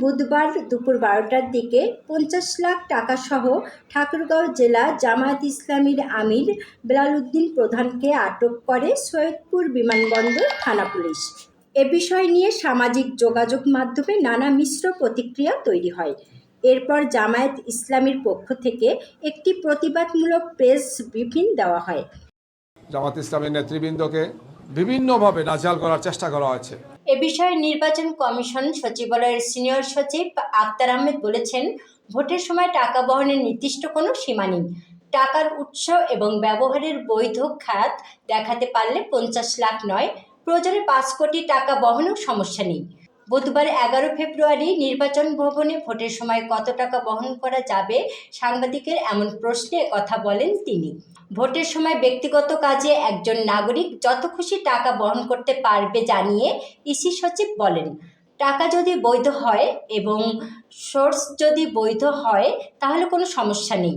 বুধবার দুপুর বারোটার দিকে পঞ্চাশ লাখ টাকাসহ ঠাকুরগাঁও জেলা জামায়াত ইসলামীর আমির বেলালউদ্দিন প্রধানকে আটক করে সৈয়দপুর বিমানবন্দর থানা পুলিশ। এ বিষয় নিয়ে সামাজিক যোগাযোগ মাধ্যমে নানা মিশ্র প্রতিক্রিয়া তৈরি হয়। এরপর জামায়াত ইসলামীর পক্ষ থেকে একটি প্রতিবাদমূলক প্রেস ব্রিফিং দেওয়া হয়। জামাত ইসলামের নেতৃবৃন্দকে বিভিন্নভাবে নাজাল করার চেষ্টা করা হয়েছে। এ বিষয়ে নির্বাচন কমিশন সচিবালয়ের সিনিয়র সচিব আক্তার আহমেদ বলেছেন, ভোটের সময় টাকা বহনের নির্দিষ্ট কোনো সীমা নেই। টাকার উৎস এবং ব্যবহারের বৈধ খাত দেখাতে পারলে পঞ্চাশ লাখ নয়। প্রয়োজনে পাঁচ কোটি টাকা বহনেও সমস্যা নেই। বুধবার এগারো ফেব্রুয়ারি নির্বাচন ভবনে ভোটের সময় কত টাকা বহন করা যাবে সাংবাদিকের এমন প্রশ্নে কথা বলেন তিনি। ভোটের সময় ব্যক্তিগত কাজে একজন নাগরিক যত খুশি টাকা বহন করতে পারবে জানিয়ে ইসি সচিব বলেন, টাকা যদি বৈধ হয় এবং সোর্স যদি বৈধ হয় তাহলে কোনো সমস্যা নেই।